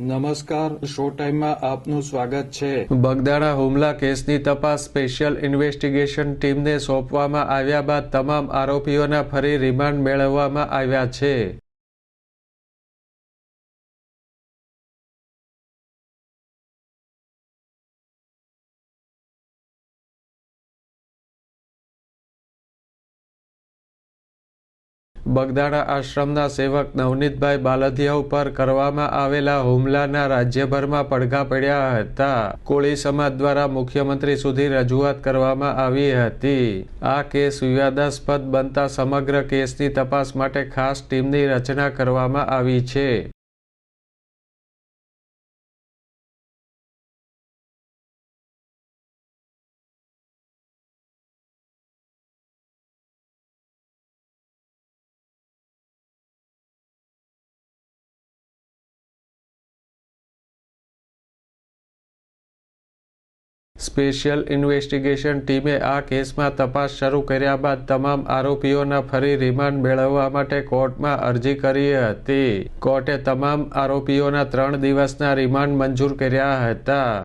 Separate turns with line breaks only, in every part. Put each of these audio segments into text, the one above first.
નમસ્કાર, શો ટાઈમમાં આપનું સ્વાગત છે.
બગદાણા હુમલા કેસની તપાસ સ્પેશિયલ ઇન્વેસ્ટિગેશન ટીમને સોંપવામાં આવ્યા બાદ તમામ આરોપીઓના ફરી રિમાન્ડ મેળવવામાં આવ્યા છે. બગદાણા આશ્રમના સેવક નવનીતભાઈ બાલધિયા ઉપર કરવામાં આવેલા હુમલાના રાજ્યભરમાં પડઘા પડ્યા હતા. કોળી સમાજ દ્વારા મુખ્યમંત્રી સુધી રજૂઆત કરવામાં આવી હતી. આ કેસ વિવાદાસ્પદ બનતા સમગ્ર કેસની તપાસ માટે ખાસ ટીમની રચના કરવામાં આવી છે. સ્પેશિયલ ઇન્વેસ્ટિગેશન ટીમે આ કેસમાં તપાસ શરૂ કર્યા બાદ તમામ આરોપીઓના ફરી રિમાન્ડ મેળવવા માટે કોર્ટમાં અરજી કરી હતી. કોર્ટે તમામ આરોપીઓના ત્રણ દિવસના રિમાન્ડ મંજૂર કર્યા હતા.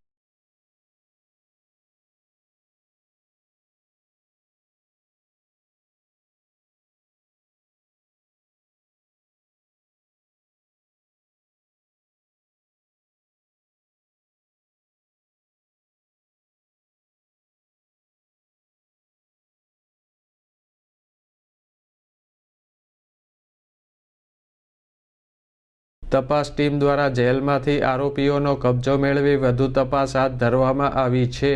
તપાસ ટીમ દ્વારા જેલમાંથી આરોપીઓનો કબજો મેળવી વધુ તપાસ હાથ ધરવામાં આવી છે.